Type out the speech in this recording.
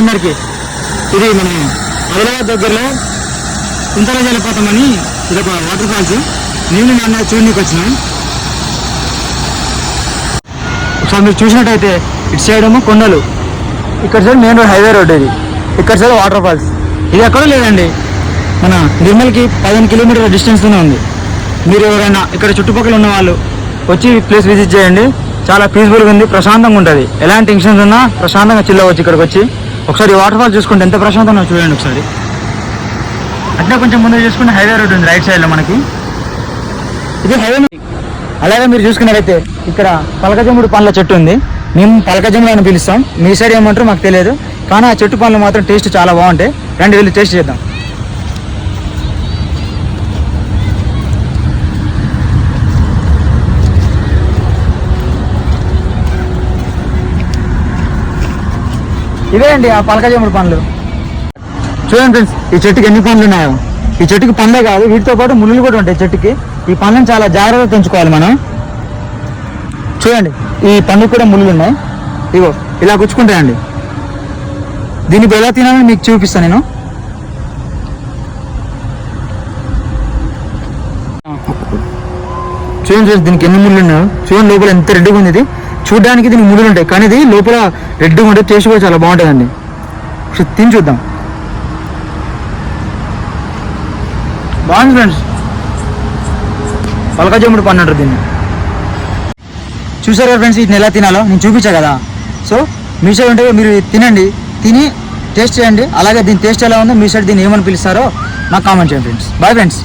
అందరికీ. ఇది మన హైదరాబాద్ దగ్గరలో కుంతల జలపాతం అని ఇది ఒక వాటర్ ఫాల్స్. నేను నాన్న చూడడానికి వచ్చినాను ఒకసారి మీరు చూసినట్టయితే ఇటు సైడ్ ఏమో కొండలు. ఇక్కడ side main road highway road ఇది. ఇక్కడ సైడ్ వాటర్ ఫాల్స్. ఇది ఎక్కడో లేదండి. మన నిర్మల్కి పదిహేను కిలోమీటర్ల డిస్టెన్స్లోనే ఉంది. మీరు ఎవరైనా ఇక్కడ చుట్టుపక్కల ఉన్న వాళ్ళు వచ్చి ప్లేస్ విజిట్ చేయండి. చాలా పీస్ఫుల్గా ఉంది ప్రశాంతంగా ఉంటుంది. ఎలాంటి టెన్షన్స్ ఉన్నా ప్రశాంతంగా చిల్లవచ్చు ఇక్కడికి వచ్చి. ఒకసారి వాటర్ ఫాల్ చూసుకుంటే ఎంత ప్రశాంతంగా చూడండి ఒకసారి. అట్లా కొంచెం ముందు చూసుకుంటే హైవే రోడ్ ఉంది రైట్ సైడ్లో మనకి. ఇది హైవే అలాగే మీరు చూసుకున్నట్లయితే ఇక్కడ పలకజమ్ముడు పండ్ల చెట్టు ఉంది. మేము పలకజమ్ముడు అని పిలుస్తాం. మీ సైడ్ ఏమంటారో మాకు తెలియదు. కానీ ఆ చెట్టు పండ్లు మాత్రం టేస్ట్ చాలా బాగుంటాయి. రండి వెళ్ళి టేస్ట్ చేద్దాం. ఇదే అండి ఆ పలకజమ్ముడు పండ్లు. చూడండి ఫ్రెండ్స్ ఈ చెట్టుకి ఎన్ని పండ్లు ఉన్నాయో. ఈ చెట్టుకి పండే కాదు వీటితో పాటు ముళ్ళు కూడా ఉంటాయి చెట్టుకి. ఈ పండ్లను చాలా జాగ్రత్తగా పెంచుకోవాలి మనం. చూడండి ఈ పండుగ కూడా ముళ్ళు ఉన్నాయి. ఇగో ఇలా గుచ్చుకుంటాయండి. దీన్ని ఎలా తినాలని మీకు చూపిస్తాను నేను. చూడండి ఫ్రెండ్స్ దీనికి ఎన్ని ముళ్ళు ఉన్నాయో. చూడండి లోపల ఎంత రెడ్డిగా ఉంది ఇది. చూడడానికి దీనికి ముళ్ళు ఉంటాయి. కానీ ఇది లోపల రెడ్గా ఉంటుంది టేస్ట్ కూడా చాలా బాగుంటుందండి. ఒకసారి తిని చూద్దాం. బాగుంది ఫ్రెండ్స్. పలకజమ్ముడు పన్ను అంటారు దీన్ని. చూసారా ఫ్రెండ్స్ వీటిని ఎలా తినాలో? నేను చూపించా కదా. సో మీ సైడ్ ఉంటే మీరు తినండి. తిని టేస్ట్ చేయండి. అలాగే దీని టేస్ట్ ఎలా ఉందో మీ సైడ్ దీన్ని ఏమని పిలుస్తారో నాకు కామెంట్ చేయండి ఫ్రెండ్స్. Bye friends